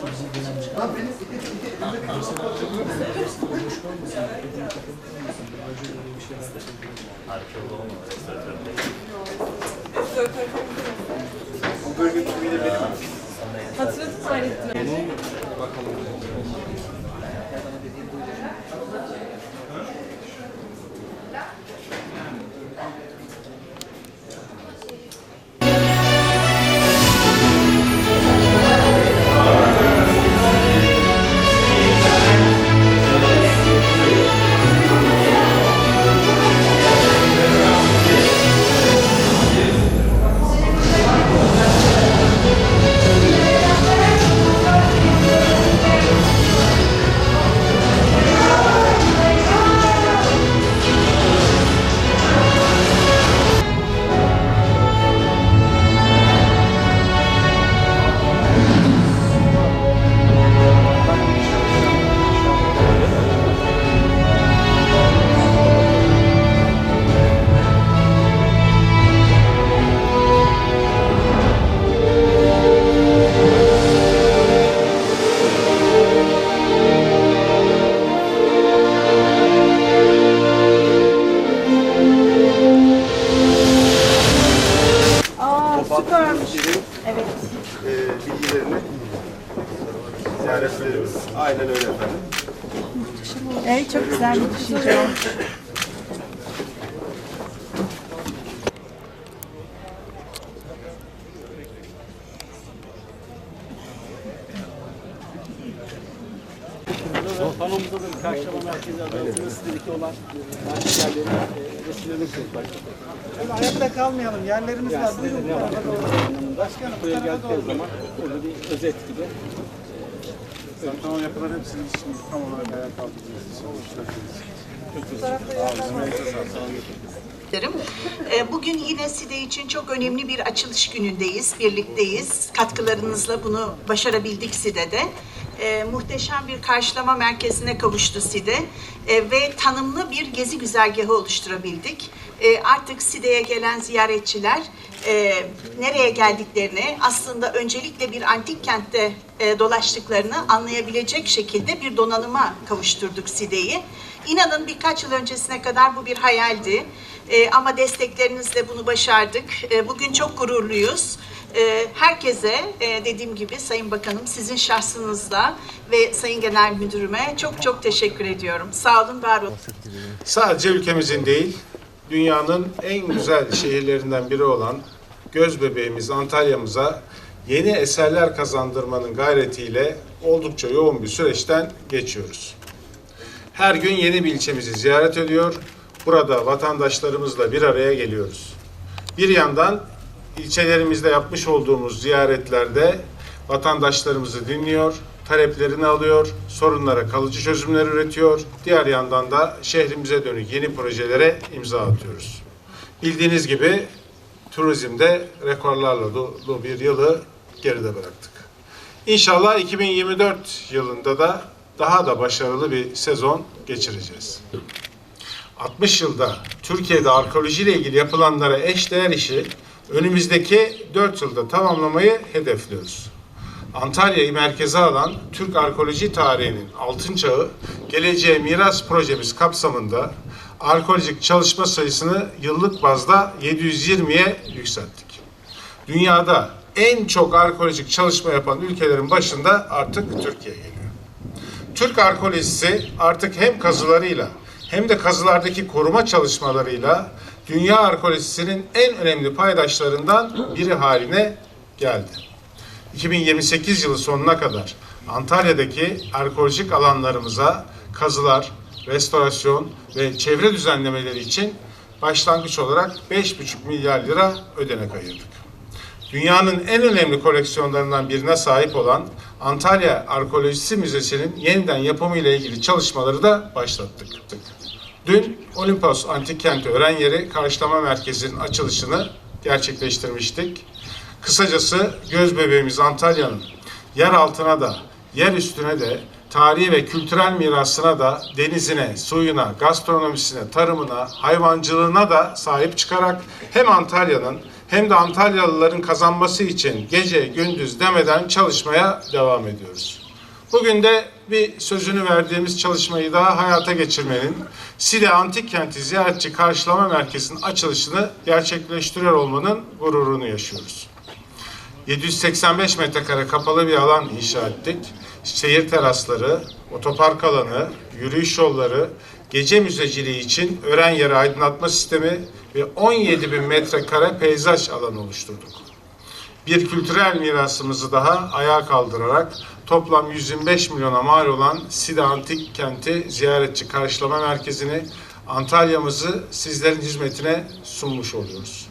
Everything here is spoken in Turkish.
Çünkü bizim dönem çıkan. Lan benim iki iki iki bir kapatın. Boş kalmasın. Ödüm kapatılmasın. Acı öyle bir şeyler yapabilirim. Arkeolog olmadı. O bölge kimliği de benim. Hatırladın mı Alettin? Bakalım. Evet. e, bilgilerini ziyaret ediyoruz. Aynen öyle efendim. Evet çok güzel bir düşünce. Karşılama merkezi adı sitedeki olan market yerlerini e, resimlerini koyduk. Şöyle ayakta kalmayalım. Yerlerimiz var. Buyurun bu tarafa doğru. Başkanım bu Buraya tarafa doğru. zaman burada bir özet gibi Zaten o yapıların hepsini şimdi tam olarak ayağa kaldıracağız. ederim. Ee, Bugün yine SİDE için çok önemli bir açılış günündeyiz, birlikteyiz. Katkılarınızla bunu başarabildik SİDE'de. Ee, muhteşem bir karşılama merkezine kavuştu SİDE Ee, ve tanımlı bir gezi güzergahı oluşturabildik. Ee, artık SİDE'ye gelen ziyaretçiler e, nereye geldiklerini aslında öncelikle bir antik kentte e, dolaştıklarını anlayabilecek şekilde bir donanıma kavuşturduk SİDE'yi. İnanın birkaç yıl öncesine kadar bu bir hayaldi. Ee, ama desteklerinizle bunu başardık. Ee, bugün çok gururluyuz. Ee, herkese e, dediğim gibi Sayın Bakanım sizin şahsınızla ve Sayın Genel Müdürüme çok çok teşekkür ediyorum. Sağ olun, var olun. sadece ülkemizin değil, dünyanın en güzel şehirlerinden biri olan göz bebeğimiz Antalya'mıza yeni eserler kazandırmanın gayretiyle oldukça yoğun bir süreçten geçiyoruz. Her gün yeni bir ilçemizi ziyaret ediyor, burada vatandaşlarımızla bir araya geliyoruz. Bir yandan ilçelerimizde yapmış olduğumuz ziyaretlerde vatandaşlarımızı dinliyor, taleplerini alıyor, sorunlara kalıcı çözümler üretiyor. Diğer yandan da şehrimize dönük yeni projelere imza atıyoruz. Bildiğiniz gibi turizmde rekorlarla dolu bir yılı geride bıraktık. İnşallah 2024 yılında da daha da başarılı bir sezon geçireceğiz. 60 yılda Türkiye'de arkeoloji ile ilgili yapılanlara eşdeğer işi önümüzdeki 4 yılda tamamlamayı hedefliyoruz. Antalya'yı merkeze alan Türk arkeoloji tarihinin altın çağı Geleceğe Miras projemiz kapsamında arkeolojik çalışma sayısını yıllık bazda 720'ye yükselttik. Dünyada en çok arkeolojik çalışma yapan ülkelerin başında artık Türkiye geliyor. Türk arkeolojisi artık hem kazılarıyla hem de kazılardaki koruma çalışmalarıyla dünya arkeolojisinin en önemli paydaşlarından biri haline geldi. 2028 yılı sonuna kadar Antalya'daki arkeolojik alanlarımıza kazılar, restorasyon ve çevre düzenlemeleri için başlangıç olarak 5,5 milyar lira ödenek ayırdık. Dünyanın en önemli koleksiyonlarından birine sahip olan Antalya Arkeolojisi Müzesi'nin yeniden yapımı ile ilgili çalışmaları da başlattık. Dün Olimpos Antik Kenti Öğren Yeri Karşılama Merkezi'nin açılışını gerçekleştirmiştik. Kısacası göz bebeğimiz Antalya'nın yer altına da yer üstüne de tarihi ve kültürel mirasına da denizine, suyuna, gastronomisine, tarımına, hayvancılığına da sahip çıkarak hem Antalya'nın hem de Antalyalıların kazanması için gece gündüz demeden çalışmaya devam ediyoruz. Bugün de bir sözünü verdiğimiz çalışmayı daha hayata geçirmenin Side Antik Kenti Ziyaretçi Karşılama Merkezi'nin açılışını gerçekleştiriyor olmanın gururunu yaşıyoruz. 785 metrekare kapalı bir alan inşa ettik. Şehir terasları, otopark alanı, yürüyüş yolları, gece müzeciliği için öğren yeri aydınlatma sistemi ve 17 bin metrekare peyzaj alanı oluşturduk. Bir kültürel mirasımızı daha ayağa kaldırarak toplam 125 milyona mal olan Side Antik Kenti Ziyaretçi Karşılama Merkezi'ni Antalya'mızı sizlerin hizmetine sunmuş oluyoruz.